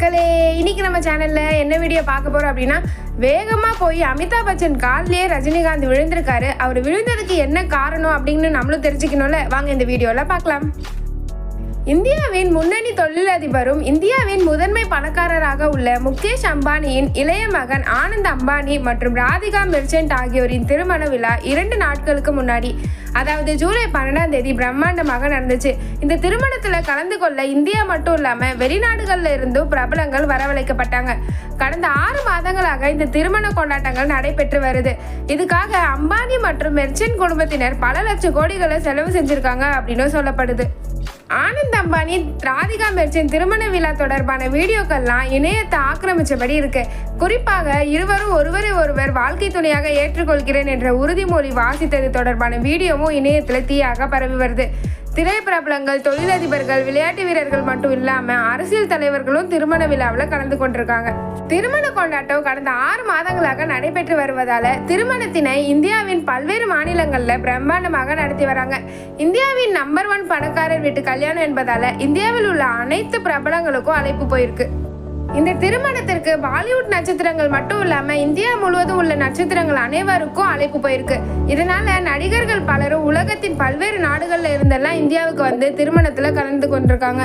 மக்களே இன்னைக்கு நம்ம சேனல்ல என்ன வீடியோ பார்க்க போறோம் அப்படின்னா வேகமா போய் அமிதாப் பச்சன் கார்லயே ரஜினிகாந்த் விழுந்திருக்காரு. அவர் விழுந்ததுக்கு என்ன காரணம் அப்படின்னு நம்மளும் தெரிஞ்சுக்கணும்ல? வாங்க இந்த வீடியோல பார்க்கலாம். இந்தியாவின் முன்னணி தொழிலதிபரும் இந்தியாவின் முதன்மை பணக்காரராக உள்ள முகேஷ் அம்பானியின் இளைய மகன் ஆனந்த் அம்பானி மற்றும் ராதிகா மெர்ச்சன்ட் ஆகியோரின் திருமண விழா இரண்டு நாட்களுக்கு முன்னாடி அதாவது ஜூலை பன்னெண்டாம் தேதி பிரம்மாண்டமாக நடந்துச்சு. இந்த திருமணத்துல கலந்து கொள்ள இந்தியா மட்டும் இல்லாம வெளிநாடுகள்ல இருந்தும் பிரபலங்கள் வரவழைக்கப்பட்டாங்க. கடந்த ஆறு மாதங்களாக இந்த திருமண கொண்டாட்டங்கள் நடைபெற்று வருது. இதுக்காக அம்பானி மற்றும் மெர்ச்சன்ட் குடும்பத்தினர் பல லட்சம் கோடிகளை செலவு செஞ்சிருக்காங்க அப்படின்னு சொல்லப்படுது. ஆனந்த் அம்பானி ராதிகா மெர்ச்சின் திருமண விழா தொடர்பான வீடியோக்கள்லாம் இணையத்தை ஆக்கிரமிச்சபடி இருக்கு. குறிப்பாக இருவரும் ஒருவரை ஒருவர் வாழ்க்கை துணையாக ஏற்றுக்கொள்கிறேன் என்ற உறுதிமொழி வாசித்தது தொடர்பான வீடியோவும் இணையத்தில் தீயாக பரவி வருது. திரைப்பிரபலங்கள் தொழிலதிபர்கள் விளையாட்டு வீரர்கள் மட்டும் இல்லாம அரசியல் தலைவர்களும் திருமண விழாவில் கலந்து கொண்டிருக்காங்க. திருமண கொண்டாட்டம் கடந்த ஆறு மாதங்களாக நடைபெற்று வருவதால திருமணத்தினை இந்தியாவின் பல்வேறு மாநிலங்கள்ல பிரம்மாண்டமாக நடத்தி வராங்க. இந்தியாவின் நம்பர் ஒன் பணக்காரர் வீட்டு கல்யாணம் என்பதால இந்தியாவில் உள்ள அனைத்து பிரபலங்களுக்கும் அழைப்பு போயிருக்கு. இந்த திருமணத்திற்கு பாலிவுட் நட்சத்திரங்கள் மட்டும் இல்லாம இந்தியா முழுவதும் உள்ள நட்சத்திரங்கள் அனைவருக்கும் அழைப்பு போயிருக்கு. இதனால நடிகர்கள் பலரும் உலகத்தின் பல்வேறு நாடுகள்ல இருந்தெல்லாம் இந்தியாவுக்கு வந்து திருமணத்துல கலந்து கொண்டிருக்காங்க.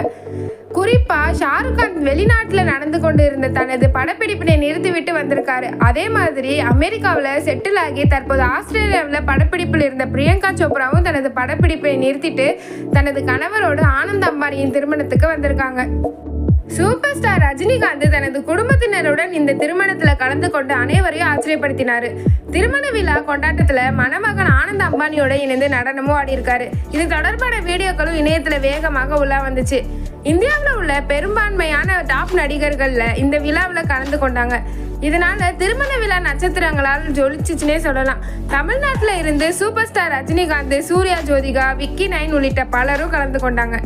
குறிப்பா ஷாருக் கான் வெளிநாட்டுல நடந்து கொண்டு இருந்த தனது படப்பிடிப்பினை நிறுத்திவிட்டு வந்திருக்காரு. அதே மாதிரி அமெரிக்காவில் செட்டில் ஆகி தற்போது ஆஸ்திரேலியாவில் படப்பிடிப்பில் இருந்த பிரியங்கா சோப்ராவும் தனது படப்பிடிப்பை நிறுத்திட்டு தனது கணவரோடு ஆனந்த் அம்பானியின் திருமணத்துக்கு வந்திருக்காங்க. சூப்பர் ஸ்டார் ரஜினிகாந்த் தனது குடும்பத்தினருடன் இந்த திருமணத்துல கலந்து கொண்டு அனைவரையும் ஆச்சரியப்படுத்தினாரு. திருமண விழா கொண்டாட்டத்துல மணமகன் ஆனந்த் அம்பானியோட இணைந்து நடனமும் ஆடியிருக்காரு. இது தொடர்பான வீடியோக்களும் இணையத்துல வேகமாக உலா வந்துச்சு. இந்தியாவில் உள்ள பெரும்பான்மையான டாப் நடிகர்கள்ல இந்த விழாவில் கலந்து கொண்டாங்க. இதனால திருமண விழா நட்சத்திரங்களால் ஜொலிச்சுச்சுனே சொல்லலாம். தமிழ்நாட்டில் இருந்து super star Rajinikanth Suriya Jyothika Vicky nine உள்ளிட்ட பலரும் கலந்து கொண்டாங்க.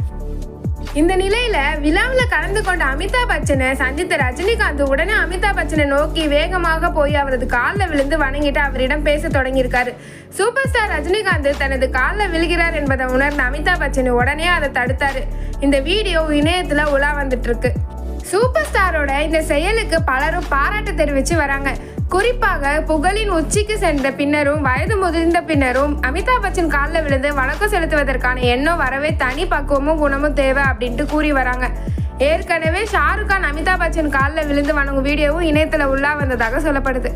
இந்த நிலையில விழாவில் கலந்து கொண்ட அமிதாப் பச்சனை சந்தித்த ரஜினிகாந்த் உடனே அமிதாப் பச்சனை நோக்கி வேகமாக போய் அவரது காலில் விழுந்து வணங்கிட்டு அவரிடம் பேச தொடங்கியிருக்காரு. சூப்பர் ஸ்டார் ரஜினிகாந்த் தனது காலில் விழுகிறார் என்பதை உணர்ந்த அமிதாப் பச்சனை உடனே அதை தடுத்தாரு. இந்த வீடியோ இணையத்தில் உலா வந்துட்டு இருக்கு. சூப்பர் ஸ்டாரோட இந்த செயலுக்கு பலரும் பாராட்டு தெரிவித்து வராங்க. குறிப்பாக புகழின் உச்சிக்கு சென்ற பின்னரும் வயது முதிர்ந்த பின்னரும் அமிதாப் பச்சன் காலில் விழுந்து வணக்கம் செலுத்துவதற்கான எண்ணம் வரவே தனி பக்குவமும் குணமும் தேவை அப்படின்ட்டு கூறி வராங்க. ஏற்கனவே ஷாருக் கான் அமிதாப் பச்சன் காலில் விழுந்து வணங்கும் வீடியோவும் இணையத்தில் உள்ளா வந்ததாக சொல்லப்படுது.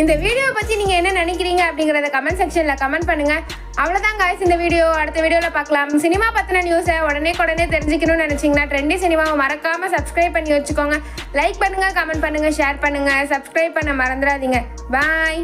இந்த வீடியோ பற்றி நீங்கள் என்ன நினைக்கிறீங்க அப்படிங்கிறத கமெண்ட் செக்ஷனில் கமெண்ட் பண்ணுங்கள் அவ்வளோதான் காய்ஸ் இந்த வீடியோ அடுத்த வீடியோவில் பார்க்கலாம். சினிமா பற்றின நியூஸை உடனே உடனே தெரிஞ்சுக்கணும்னு நினச்சிங்கன்னா ட்ரெண்டி சினிமாவை மறக்காமல் சப்ஸ்கிரைப் பண்ணி வச்சுக்கோங்க. லைக் பண்ணுங்கள் கமெண்ட் பண்ணுங்கள் ஷேர் பண்ணுங்கள் சப்ஸ்கிரைப் பண்ண மறந்துடாதீங்க. பாய்